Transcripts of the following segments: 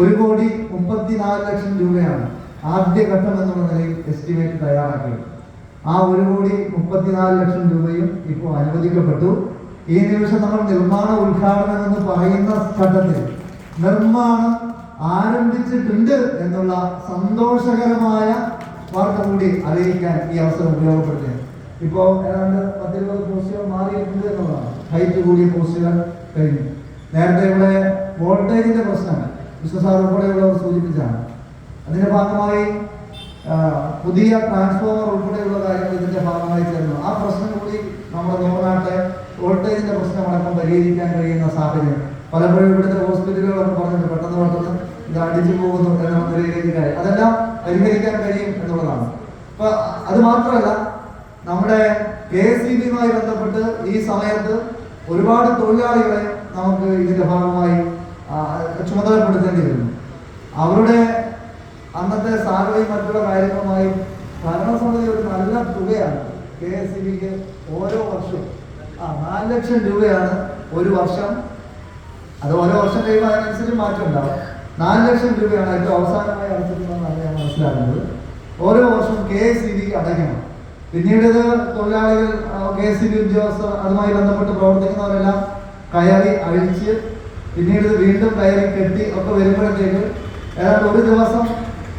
ഒരു കോടി മുപ്പത്തിനാല് ലക്ഷം രൂപയാണ് ആദ്യഘട്ടം എന്നുള്ള നിലയിൽ എസ്റ്റിമേറ്റ് തയ്യാറാക്കിയത്. ആ ഒരു കോടി മുപ്പത്തിനാല് ലക്ഷം രൂപയും ഇപ്പോൾ അനുവദിക്കപ്പെട്ടു. ഈ നിമിഷം നമ്മൾ നിർമ്മാണ ഉദ്ഘാടനം എന്ന് പറയുന്ന ഘട്ടത്തിൽ നിർമ്മാണം ആരംഭിച്ചിട്ടുണ്ട് എന്നുള്ള സന്തോഷകരമായ വാർത്ത കൂടി അറിയിക്കാൻ ഈ അവസരം ഉപയോഗപ്പെടുത്തുകയാണ് ഇപ്പോൾ ഏതാണ്ട് പത്തിരുപത് പോസ്റ്റുകൾ മാറിയിട്ടുണ്ട് എന്നുള്ളതാണ്. ഹൈറ്റ് കൂടിയ പോസ്റ്റുകൾ കഴിഞ്ഞു. നേരത്തെ ഇവിടെ വോൾട്ടേജിന്റെ പ്രശ്നം വിശ്വസാർ ഉൾപ്പെടെയുള്ളവർ സൂചിപ്പിച്ചാണ്. അതിന്റെ ഭാഗമായി പുതിയ ട്രാൻസ്ഫോമർ ഉൾപ്പെടെയുള്ള കാര്യങ്ങൾ ഇതിന്റെ ഭാഗമായി ചേർന്നു. ആ പ്രശ്നം കൂടി നമ്മുടെ നൂറാട്ടെ വോൾട്ടേജിന്റെ പ്രശ്നമടക്കം പരിഹരിക്കാൻ കഴിയുന്ന സാഹചര്യം. പലപ്പോഴും ഇവിടുത്തെ ഹോസ്പിറ്റലുകളൊക്കെ പറഞ്ഞിട്ട് പെട്ടെന്ന് പെട്ടെന്ന് ഇത് അടിച്ചു പോകുന്നു എന്ന നിലയിലേക്ക് അതെല്ലാം പരിഹരിക്കാൻ കഴിയും എന്നുള്ളതാണ്. അപ്പൊ അത് മാത്രമല്ല നമ്മുടെ കെ എസ് ബന്ധപ്പെട്ട് ഈ സമയത്ത് ഒരുപാട് തൊഴിലാളികളെ നമുക്ക് ഇതിന്റെ ഭാഗമായി ആ, ചുമതലപ്പെടുത്തേണ്ടി വരുന്നു അവരുടെ സാലറിയും മറ്റുള്ള കാര്യങ്ങളുമായി ഭരണസമിതി ഒരു നല്ല തുകയാണ്. കെ എസ് ഇ ബിക്ക് ഓരോ വർഷവും. ആ നാല് ലക്ഷം രൂപയാണ് ഒരു വർഷം. അത് ഓരോ വർഷം കഴിയുമ്പോൾ അതിനനുസരിച്ച് മാറ്റം ഉണ്ടാവും. നാല് ലക്ഷം രൂപയാണ് ഏറ്റവും അവസാനമായി അടച്ചിട്ടുള്ളതെന്നാണ് ഞാൻ മനസ്സിലാക്കുന്നത്. ഓരോ വർഷവും കെ എസ് ഇ ബിക്ക് അടയ്ക്കണം. പിന്നീട് ഇത് തൊഴിലാളികൾ കെ എസ് ഇ ബി ഉദ്യോഗസ്ഥർ അതുമായി ബന്ധപ്പെട്ട് പ്രവർത്തിക്കുന്നവരെല്ലാം കയറി അഴിച്ച് പിന്നീട് വീണ്ടും കയറി കെട്ടി ഒക്കെ വരുമ്പോഴത്തേക്ക് ഏതാണ്ട് ഒരു ദിവസം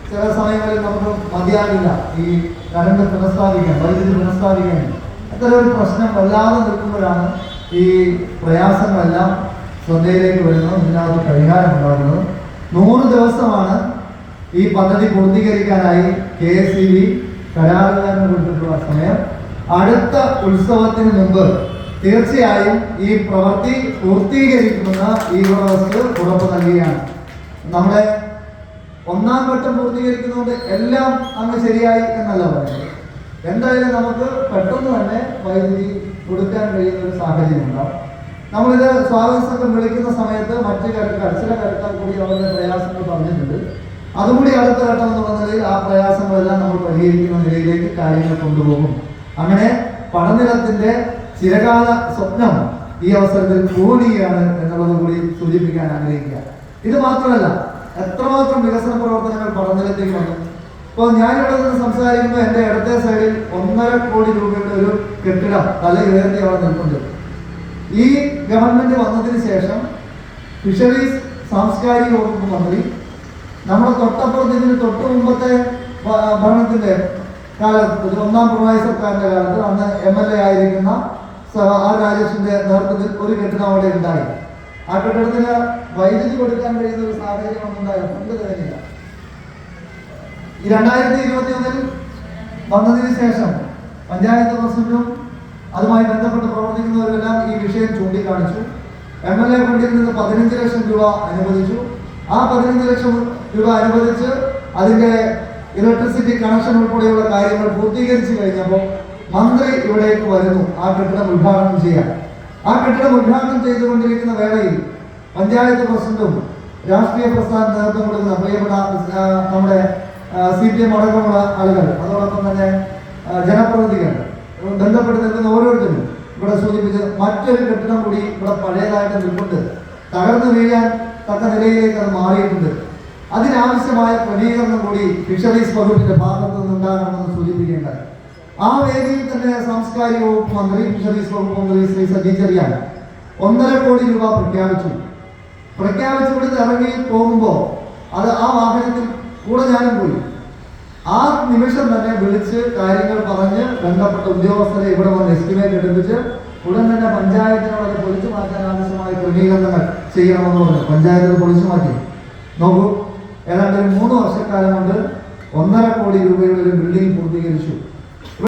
ചില സമയങ്ങളിൽ നമുക്ക് മതിയാകില്ല. ഈ കറണ്ട് പുനഃസ്ഥാപിക്കാൻ വൈദ്യുതി പുനഃസ്ഥാപിക്കാൻ. അത്തരം ഒരു പ്രശ്നം വല്ലാതെ നിൽക്കുമ്പോഴാണ് ഈ പ്രയാസങ്ങളെല്ലാം ശ്രദ്ധയിലേക്ക് വരുന്നത് ഇതിനകത്ത് പരിഹാരം ഉണ്ടാകുന്നത്. നൂറ് ദിവസമാണ് ഈ പദ്ധതി പൂർത്തീകരിക്കാനായി കെ എസ് ഇ ബി കരാറുകാരന് കൊടുത്തിട്ടുള്ള സമയം. അടുത്ത ഉത്സവത്തിന് മുമ്പ് തീർച്ചയായും ഈ പ്രവൃത്തി പൂർത്തീകരിക്കുമെന്ന് ഈ ഉടമസ്ഥ ഉറപ്പ് നൽകുകയാണ്. നമ്മുടെ ഒന്നാം ഘട്ടം പൂർത്തീകരിക്കുന്നതുകൊണ്ട് എല്ലാം അങ്ങ് ശരിയായി എന്നല്ല പറയുന്നത്. എന്തായാലും നമുക്ക് പെട്ടെന്ന് തന്നെ വൈദ്യുതി കൊടുക്കാൻ കഴിയുന്ന ഒരു സാഹചര്യം ഉണ്ടാവും. നമ്മളിത് സ്വാഗത സംഘം വിളിക്കുന്ന സമയത്ത് മറ്റു കരുക്കാർ ചില കരുക്കാർ കൂടി അവരുടെ പ്രയാസങ്ങൾ പറഞ്ഞിട്ടുണ്ട്. അതുകൂടി അടുത്ത ഘട്ടം എന്നുള്ള നിലയിൽ ആ പ്രയാസങ്ങളെല്ലാം നമ്മൾ പരിഹരിക്കുന്ന നിലയിലേക്ക് കാര്യങ്ങൾ കൊണ്ടുപോകും. അങ്ങനെ പഠനത്തിന്റെ ചിരകാല സ്വപ്നം ഈ അവസരത്തിൽ പൂർണീയാണ് എന്നുള്ളത് കൂടി സൂചിപ്പിക്കാൻ ആഗ്രഹിക്കുക. ഇത് മാത്രമല്ല എത്രമാത്രം വികസന പ്രവർത്തനങ്ങൾ പടനിലത്തേക്ക് വന്നു ഇപ്പോൾ ഞാനിവിടെ നിന്ന് സംസാരിക്കുമ്പോൾ എന്റെ ഇടത്തെ സൈഡിൽ ഒന്നര കോടി രൂപയുടെ ഒരു കെട്ടിടം തല ഉയർത്തി അവിടെ നിൽക്കുന്നത് ഈ ഗവൺമെന്റ് വന്നതിന് ശേഷം ഫിഷറീസ് സാംസ്കാരിക വകുപ്പ് മന്ത്രി നമ്മുടെ തൊട്ടപ്പുറത്ത് ഇതിന് തൊട്ട് മുമ്പത്തെ ഭരണത്തിന്റെ കാലത്ത് ഒന്നാം പിണറായി സർക്കാരിന്റെ കാലത്ത് അന്ന് എം എൽ എ ആയിരിക്കുന്ന ആ രാജേഷിന്റെ നേതൃത്വത്തിൽ ഒരു കെട്ടിടം അവിടെ ഉണ്ടായി. ആ കെട്ടിടത്തിന് വൈദ്യുതി കൊടുക്കാൻ കഴിയുന്ന ഒരു സാഹചര്യം ഒന്നുണ്ടായിരുന്നു നമുക്ക് തരുന്നില്ല ഈ രണ്ടായിരത്തി ഇരുപത്തി ഒന്നിൽ വന്നതിന് ശേഷം പഞ്ചായത്ത് പ്രസിഡന്റും അതുമായി ബന്ധപ്പെട്ട് പ്രവർത്തിക്കുന്നവരെല്ലാം ഈ വിഷയം ചൂണ്ടിക്കാണിച്ചു. എം എൽ എ ഫണ്ടിൽ നിന്ന് പതിനഞ്ച് ലക്ഷം രൂപ അനുവദിച്ചു. ആ പതിനഞ്ച് ലക്ഷം രൂപ അനുവദിച്ച് അതിന്റെ ഇലക്ട്രിസിറ്റി കണക്ഷൻ ഉൾപ്പെടെയുള്ള കാര്യങ്ങൾ പൂർത്തീകരിച്ചു കഴിഞ്ഞപ്പോൾ മന്ത്രി ഇവിടേക്ക് വരുന്നു. ആ കെട്ടിടം ഉദ്ഘാടനം ചെയ്യാൻ. ആ കെട്ടിടം ഉദ്ഘാടനം ചെയ്തുകൊണ്ടിരിക്കുന്ന വേളയിൽ പഞ്ചായത്ത് പ്രസിഡന്റും രാഷ്ട്രീയ പ്രസ്ഥാന നേതൃത്വം കൊടുക്കുന്ന പ്രിയപ്പെട്ട നമ്മുടെ സി പി എം അടക്കമുള്ള ആളുകൾ അതോടൊപ്പം തന്നെ ജനപ്രതിനിധികൾ ബന്ധപ്പെട്ട് നിൽക്കുന്ന ഓരോരുത്തരും ഇവിടെ സൂചിപ്പിച്ച് മറ്റൊരു കെട്ടിടം കൂടി ഇവിടെ പഴയതായിട്ട് നിൽപ്പുണ്ട്. തകർന്നു വീഴാൻ തക്ക നിലയിലേക്ക് അത് മാറിയിട്ടുണ്ട്. അതിനാവശ്യമായ ക്രമീകരണം കൂടി ഫിഷറീസ് വകുപ്പിന്റെ ഭാഗത്തു നിന്നുണ്ടാകണമെന്ന് സൂചിപ്പിക്കേണ്ടത് ആ വേദിയിൽ തന്നെ സാംസ്കാരിക വകുപ്പ് മന്ത്രി ഫിഷറീസ് വകുപ്പ് മന്ത്രി ശ്രീ സജി ഒന്നര കോടി രൂപ പ്രഖ്യാപിച്ചു. പ്രഖ്യാപിച്ചു കൊടുത്ത് ഇറങ്ങി പോകുമ്പോൾ അത് ആ വാഹനത്തിൽ കൂടെ ഞാനും പോയി. ആ നിമിഷം തന്നെ വിളിച്ച് കാര്യങ്ങൾ പറഞ്ഞ് ബന്ധപ്പെട്ട ഉദ്യോഗസ്ഥരെ ഇവിടെ വന്ന് എസ്റ്റിമേറ്റ് എടുപ്പിച്ച് ഉടൻ തന്നെ പഞ്ചായത്തിനോട് പൊളിച്ചു മാറ്റാൻ ആവശ്യമായ ക്രമീകരണങ്ങൾ ചെയ്യണമെന്ന് പറഞ്ഞു. പഞ്ചായത്ത് പൊളിച്ചു മാറ്റി. നോക്കൂ ഏതാണ്ട് മൂന്ന് വർഷക്കാലം കൊണ്ട് ഒന്നര കോടി രൂപയുടെ ഒരു ബിൽഡിംഗ് പൂർത്തീകരിച്ചു.